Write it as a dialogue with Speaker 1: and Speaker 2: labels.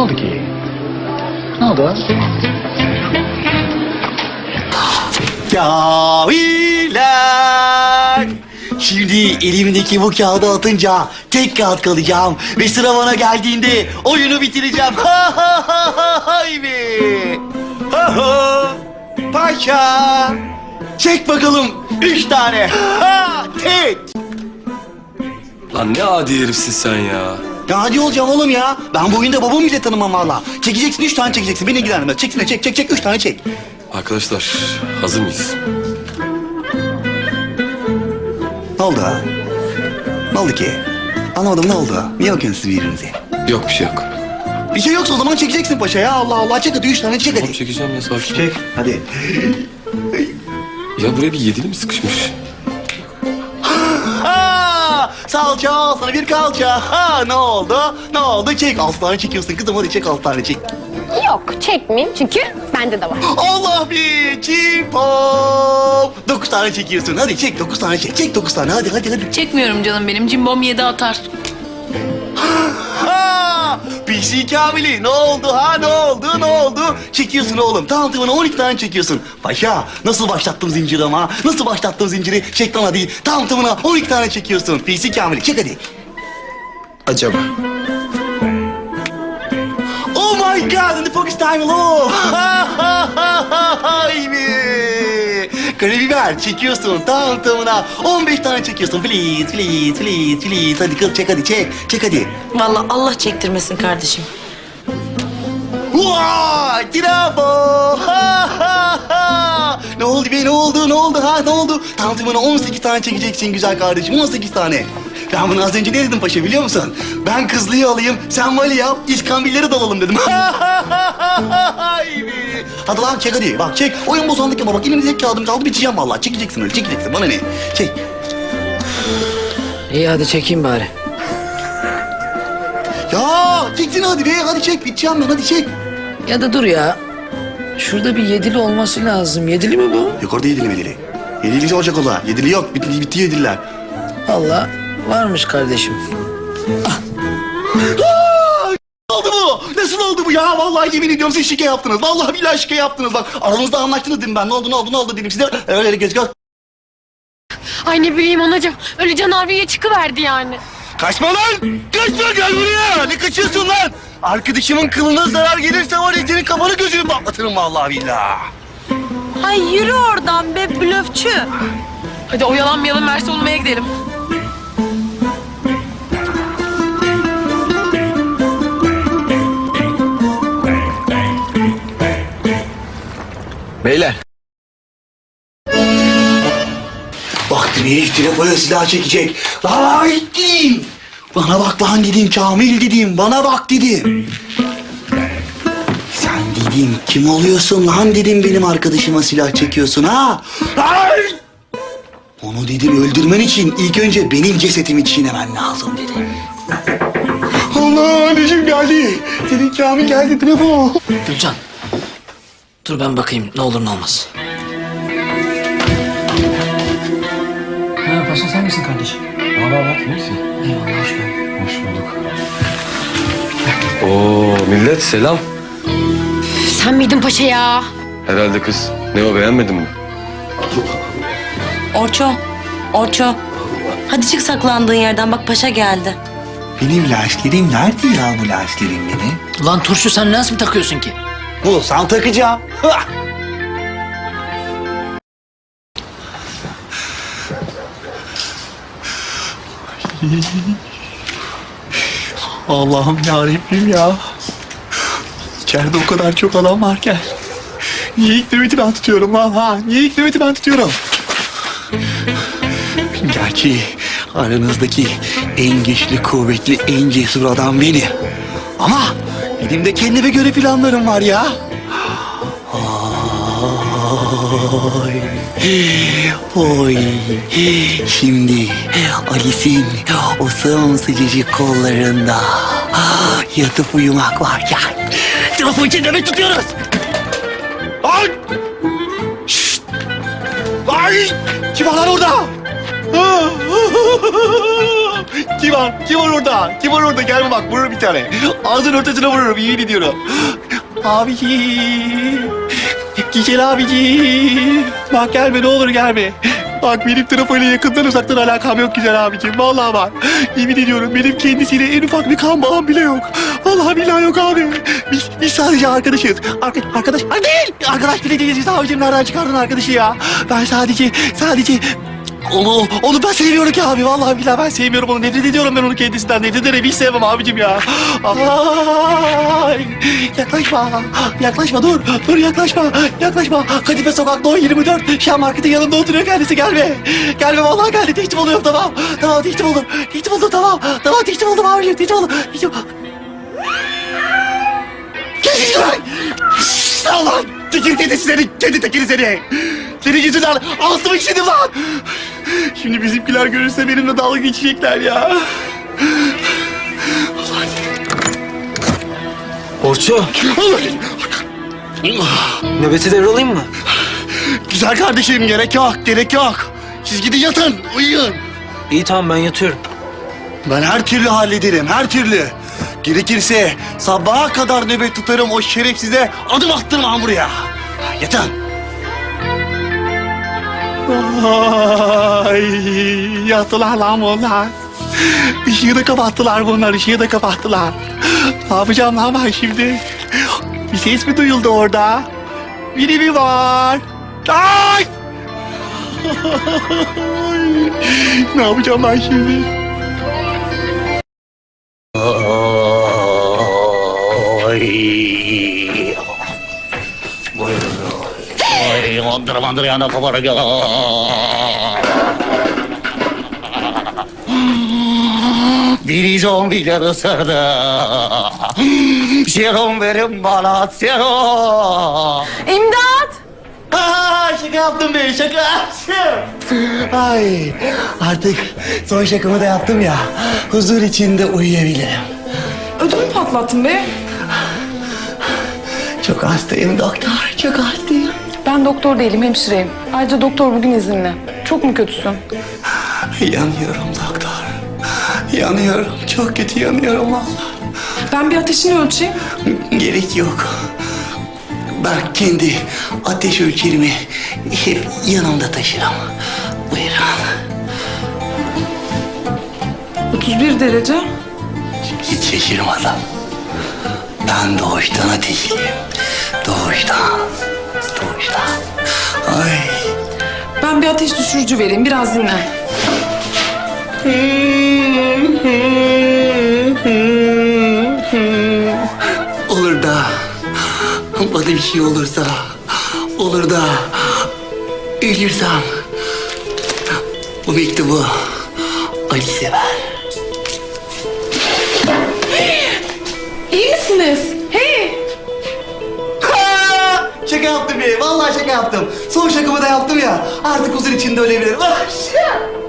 Speaker 1: Ne oldu ki? Ne oldu?
Speaker 2: Kaviler. Şimdi elimdeki bu kağıdı atınca tek kağıt kalacağım. Ve sıra bana geldiğinde oyunu bitireceğim. Ha ha ha ha hay be. Ha ha. Paşa. Çek bakalım üç tane. Ha tek.
Speaker 3: Lan ne adi herifsin sen ya.
Speaker 2: Ya hadi olacağım oğlum ya. Ben bu oyunda babamı bile tanımam valla. Çekeceksin üç tane çekeceksin. Beni ilgilendirmez. Çeksene çek çek çek üç tane çek.
Speaker 3: Arkadaşlar hazır mıyız?
Speaker 2: Ne oldu ha? Ne oldu ki? Anlamadım ne oldu? Niye bakıyorsunuz siz birbirinize?
Speaker 3: Yok bir şey yok.
Speaker 2: Bir şey yoksa o zaman çekeceksin paşa ya. Allah Allah çek hadi üç tane çek
Speaker 3: Tamam
Speaker 2: hadi.
Speaker 3: çekeceğim ya sakin.
Speaker 2: Çek hadi.
Speaker 3: Ya buraya bir yedili mi sıkışmış?
Speaker 2: Salça al sana bir kalça. Ha ne oldu? Ne oldu? Çek altı tane çekiyorsun kızım hadi çek altı tane çek.
Speaker 4: Yok çekmeyeyim çünkü bende de var.
Speaker 2: Allah bir çipom. Dokuz tane çekiyorsun. Hadi çek dokuz tane çek. Çek dokuz tane hadi hadi hadi.
Speaker 5: Çekmiyorum canım benim. Cimbom yedi atar.
Speaker 2: PC Kamil'i ne oldu ha ne oldu ne oldu? Çekiyorsun oğlum tamam 12 tane çekiyorsun. Paşa nasıl başlattım zinciri ama nasıl başlattım zinciri? Çek lan hadi tamam 12 tane çekiyorsun. PC Kamil'i çek hadi.
Speaker 3: Acaba?
Speaker 2: Oh my god and the focus time low. Be. Karabiber çekiyorsun tamam tamına 15 tane çekiyorsun please please please please hadi kız çek hadi çek çek hadi.
Speaker 6: Vallahi Allah çektirmesin kardeşim.
Speaker 2: Vay, bravo! Ha, ha, ha! Ne oldu be, ne oldu, ne oldu ha, ne oldu? Tam tamına 18 tane çekeceksin güzel kardeşim, 18 tane. Ben bunu az önce ne dedim paşa biliyor musun? Ben kızlıyı alayım, sen vali yap, iskambilleri dalalım dedim. Ha, ha, ha, ha, ha, hay be! Hadi lan çek hadi, bak çek. Oyun bozanlık yapma, bak elimde tek kağıdım kaldı, biteceğim vallahi. Çekeceksin öyle, çekeceksin, bana ne? Çek.
Speaker 7: İyi hadi çekeyim bari.
Speaker 2: Ya çeksin hadi be, hadi çek, biteceğim ben, hadi çek.
Speaker 7: Ya da dur ya. Şurada bir yedili olması lazım. Yedili mi bu?
Speaker 2: Yok orada yedili medili. Yedili olacak ola, yedili yok, bitti, bitti yedililer.
Speaker 7: Vallahi varmış kardeşim.
Speaker 2: bu? Nasıl oldu bu ya? Vallahi yemin ediyorum siz şike yaptınız. Vallahi billahi şike yaptınız bak. Aranızda anlaştınız dedim ben. Ne oldu ne oldu ne oldu dedim size. Öyle öyle göz göz.
Speaker 4: Ay ne bileyim anacığım. Öyle canaviye çıkıverdi yani.
Speaker 2: Kaçma lan! Kaçma gel buraya! Ne kaçıyorsun lan? Arkadaşımın kılına zarar gelirse var ya senin kafanı gözünü patlatırım vallahi billahi.
Speaker 6: Ay yürü oradan be blöfçü.
Speaker 5: Hadi oyalanmayalım Mersi olmaya gidelim.
Speaker 3: Beyler.
Speaker 2: Baktım herif telefona silah çekecek. Lan dedim. Bana bak lan dedim Kamil dedim. Bana bak dedim. Sen dedim kim oluyorsun lan dedim benim arkadaşıma silah çekiyorsun ha? Ay! Onu dedim öldürmen için ilk önce benim cesetimi çiğnemen lazım dedim. Allah anneciğim geldi. Senin Kamil geldi telefon.
Speaker 7: Gülcan. Dur ben bakayım ne olur ne olmaz.
Speaker 1: Ha paşa sen misin kardeşim? Baba bak iyi misin?
Speaker 7: Eyvallah hoş geldin.
Speaker 1: Hoş bulduk.
Speaker 3: Oo millet selam.
Speaker 4: Sen miydin paşa ya?
Speaker 3: Herhalde kız. Ne o beğenmedin mi?
Speaker 6: Orço, Orço. Hadi çık saklandığın yerden bak paşa geldi.
Speaker 2: Benim lastiklerim nerede ya bu lastiklerim benim?
Speaker 7: Ulan turşu sen lens mi takıyorsun ki?
Speaker 2: Bulsam takacağım. Allah'ım ya Rabbim ya. İçeride o kadar çok adam varken. Niye ilk ben tutuyorum lan ha? Niye ilk ben tutuyorum? Gerçi aranızdaki en güçlü, kuvvetli, en cesur adam benim. Ama benim de kendime göre planlarım var ya. Oy. Oy. Şimdi Alice'in o sımsıcacık kollarında yatıp uyumak varken telefon nöbet tutuyoruz. Ay! Şşt! Ay! Kim var orada? Kim var? Kim var orada? Kim var orada? Gelme bak vururum bir tane. Ağzının ortasına vururum yemin ediyorum. Abici. Güzel abici. Bak gelme ne olur gelme. Bak benim trafoyla yakından uzaktan alakam yok güzel abicim. Vallahi bak. Yemin ediyorum benim kendisiyle en ufak bir kan bağım bile yok. Vallahi billahi yok abi. Biz, biz sadece arkadaşız. Arka, arkadaş, değil. Arkadaş bile değiliz abicim. Nereden çıkardın arkadaşı ya? Ben sadece, sadece onu, onu ben sevmiyorum ki abi. Vallahi billahi ben sevmiyorum onu. Nefret ediyorum ben onu kendisinden. Nefret ederim. Hiç sevmem abicim ya. Ay, yaklaşma. Yaklaşma dur. Dur yaklaşma. Yaklaşma. Kadife sokakta 10-24. Şam marketin yanında oturuyor kendisi. Gelme. Gelme vallahi geldi. Tehcim oluyorum tamam. Tamam tehcim oldum. Tehcim oldum tamam. Tamam tehcim oldum abicim. Tehcim oldum. Tehcim Kendisi lan. Allah. Tekir kedisi seni. Kedi tekiri seni. Senin yüzünden altıma işledim lan. Şimdi bizimkiler görürse benimle dalga geçecekler ya.
Speaker 1: Orço,
Speaker 2: Allah.
Speaker 1: nöbeti devralayım mı?
Speaker 2: Güzel kardeşim gerek yok, gerek yok. Siz gidin yatın, uyuyun.
Speaker 1: İyi tamam ben yatıyorum.
Speaker 2: Ben her türlü hallederim, her türlü. Gerekirse sabaha kadar nöbet tutarım o şerefsize adım attırmam buraya. Yatın. Ay, yattılar lan bunlar. Işığı da kapattılar bunlar, ışığı da kapattılar. Ne yapacağım lan ben şimdi? Bir ses mi duyuldu orada? Biri mi var? Ay! ne yapacağım ben şimdi? Ay. Ay, mandır mandır yana kabarık. Biri zombiler ısırdı. Serum verin bana serum.
Speaker 4: İmdat!
Speaker 2: Aa, şaka yaptım be şaka. Ay artık son şakamı da yaptım ya. Huzur içinde uyuyabilirim.
Speaker 8: Ödümü patlattın be.
Speaker 2: Çok hastayım doktor. Çok hastayım.
Speaker 8: Ben doktor değilim, hemşireyim. Ayrıca doktor bugün izinli. Çok mu kötüsün?
Speaker 2: Yanıyorum doktor. Yanıyorum. Çok kötü yanıyorum valla.
Speaker 8: Ben bir ateşini ölçeyim.
Speaker 2: Gerek yok. Ben kendi ateş ölçerimi hep yanımda taşırım. Buyurun.
Speaker 8: 31 derece.
Speaker 2: Hiç şaşırmadım. Ben doğuştan ateşliyim. Doğuştan. Doğuştan. Ay.
Speaker 8: Ben bir ateş düşürücü vereyim, biraz dinlen.
Speaker 2: Olur da bana bir şey olursa, olur da ölürsem bu mektubu Ali sever.
Speaker 8: İyi misiniz?
Speaker 2: Vallahi şaka yaptım. Son şakamı da yaptım ya. Artık huzur içinde ölebilirim. Ah, şaka.